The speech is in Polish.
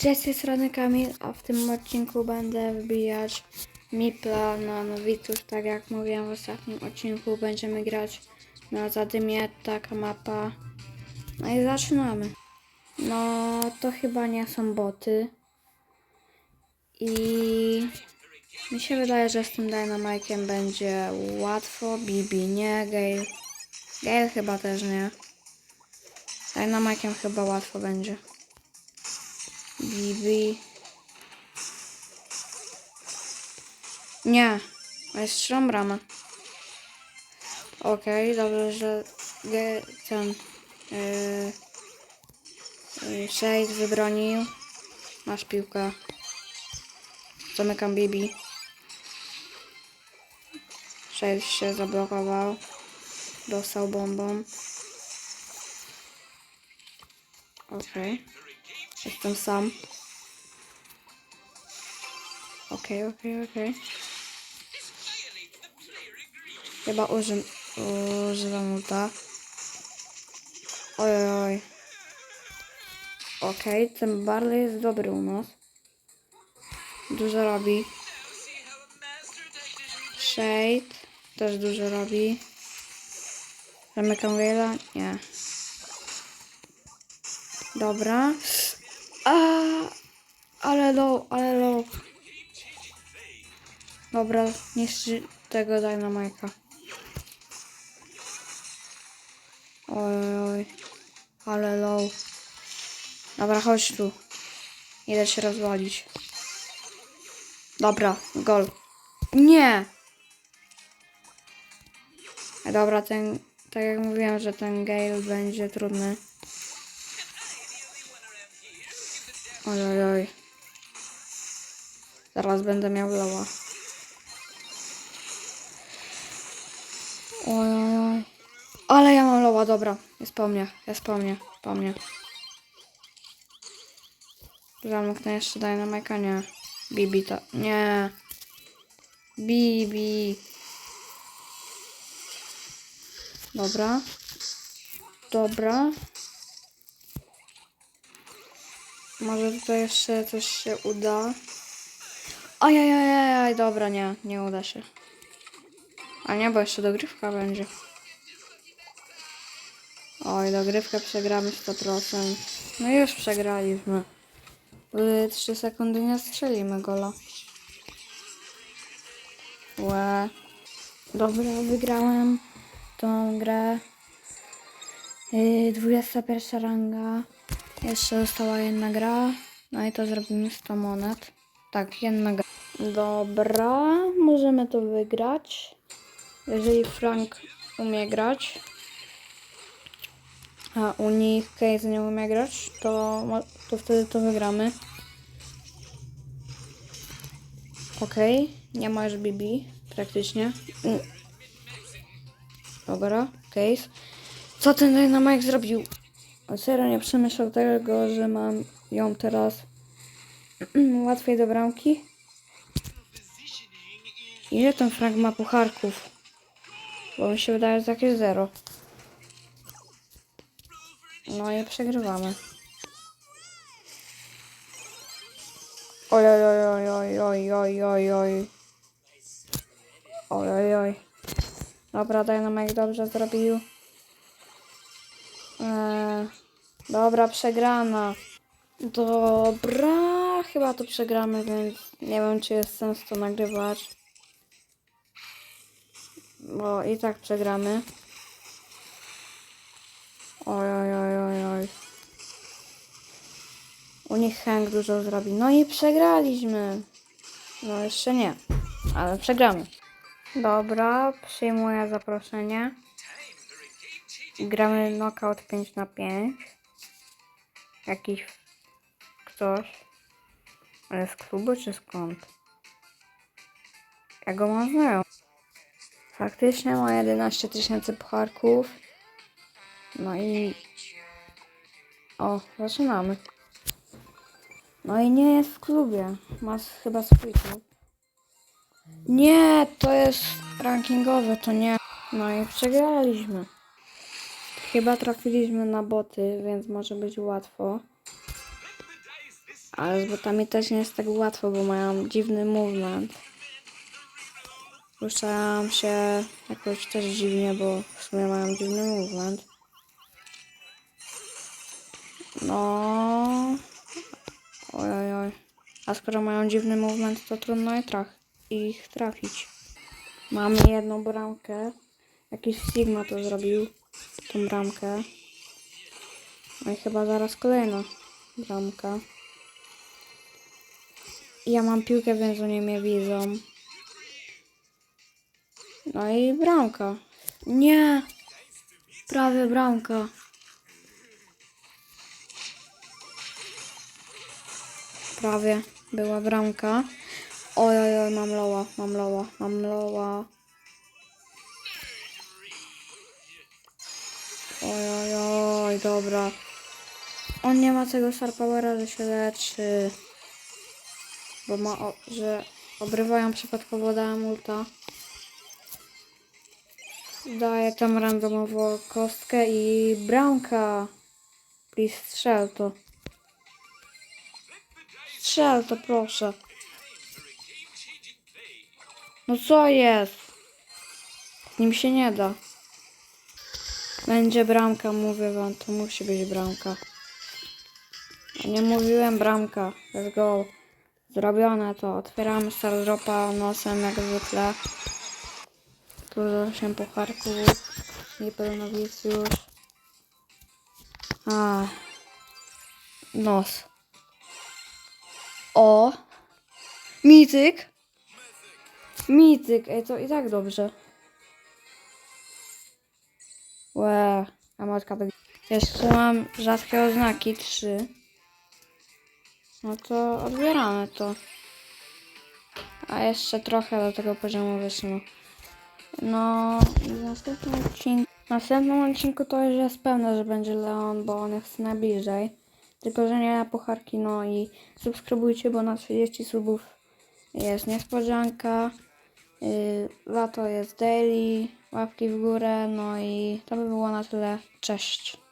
Cześć, z tej strony Kamil, a w tym odcinku będę wbijać Mipla na nowiców, tak jak mówiłem w ostatnim odcinku, będziemy grać na Zadymie, taka mapa. No i zaczynamy. No, to chyba nie są boty. I mi się wydaje, że z tym Dynamike'iem będzie łatwo, Bibi nie, Gale. Gale chyba też nie. Dynamike'iem chyba łatwo będzie. Bibi. Nie, ale jest trzymam bramę. Okej, dobrze, że ten yy, yy, Shade wybronił. Masz piłkę. Zamykam Bibi. Shade się zablokował. Dostał bombą. Okej. Jestem sam. Okej, okej, okej. Chyba użym, używam ulta. Oj, oj. Okej, ten Barley jest dobry u nas. Dużo robi. Shade też dużo robi. Zamykam Gale'a? Nie. Dobra. Ale low, ale low. Dobra, niszczy tego Dynamike'a. Oj, oj, ale low. Dobra, chodź tu. Idę się rozwalić. Dobra, gol. Nie! Dobra, ten, tak jak mówiłem, że ten Gale będzie trudny. Oj, oj. Zaraz będę miał loła. Oj, oj, oj. Ale ja mam loła, dobra. Jest po mnie, jest po mnie, po mnie. Zamknę jeszcze Dynamike'a, nie. Bibi to, nie. Bibi. Dobra. Dobra. Może tutaj jeszcze coś się uda. Ajajajaj, dobra, nie, nie uda się. A nie, bo jeszcze dogrywka będzie. Oj, dogrywkę przegramy 100%. No już przegraliśmy. Były 3 sekundy nie strzelimy gola. Łe. Dobra, wygrałem tą grę. Yy, 21 ranga. Jeszcze została jedna gra. No i to zrobimy 100 monet. Tak, jedna gra. Dobra, możemy to wygrać. Jeżeli Frank umie grać, a u nich Case nie umie grać, to, to wtedy to wygramy. Okej, nie ma już BB praktycznie. Dobra, Case. Co ten Dynamite zrobił? Serio nie przemyślał tego, że mam ją teraz łatwiej do bramki? Ile ten Frank ma pucharków? Bo mi się wydaje, że jakieś zero. No i przegrywamy. Oj, oj, oj, oj, oj, oj, oj, oj. Oj, oj, oj. Dobra, Dynamite dobrze zrobił. Eee, dobra, przegrana. Dobra, chyba to przegramy, więc nie wiem, czy jest sens to nagrywać. Bo i tak przegramy. Oj, oj, oj, oj, oj. U nich Hank dużo zrobi. No i przegraliśmy. No jeszcze nie, ale przegramy. Dobra, przyjmuję zaproszenie. Gramy knockout 5 na 5. Jakiś ktoś. Ale z klubu czy skąd? Ja go mam znają. Faktycznie ma 11 tysięcy pucharków. No i... O, zaczynamy. No i nie jest w klubie. Ma chyba swój klub. Nie, to jest rankingowe, to nie. No i przegraliśmy. Chyba trafiliśmy na boty, więc może być łatwo. Ale z botami też nie jest tak łatwo, bo mają dziwny movement. Ruszałem się jakoś też dziwnie, bo w sumie mają dziwny movement. No. Oj, oj, oj. A skoro mają dziwny movement, to trudno je traf ich trafić. Mamy jedną bramkę. Jakiś Sigma to zrobił. Tą bramkę. No i chyba zaraz kolejna bramka. Ja mam piłkę, więc oni mnie widzą. No i bramka. Nie! Prawie bramka. Prawie była bramka. Oj, oj, oj, mam loła, mam loła, mam loła. Oj, oj, oj, dobra. On nie ma tego Star Powera, że się leczy. Bo ma, o, że obrywają przypadkowo dałem ulta. Daję tam randomowo kostkę i bramka. Please strzel to. Strzel to proszę. No co jest? Nim się nie da. Będzie bramka, mówię wam, to musi być bramka. Nie mówiłem bramka. Let's go. Zrobione to. Otwieramy Star Dropa nosem jak zwykle. Dużo się pucharków. Niepełnowicjusz. A. Nos. O. Mityk. Mityk. Ej, to i tak dobrze. Łe. A matka tak. Jeszcze mam rzadkie oznaki. Trzy. No to odbieramy to. A jeszcze trochę do tego poziomu wyszło. No w następnym odcinku, w następnym odcinku to już jest pewne, że będzie Leon, bo on jest najbliżej. Tylko, że nie na pucharki, no i subskrybujcie, bo na 30 subów jest niespodzianka. Yy, lato jest daily, łapki w górę, no i to by było na tyle. Cześć.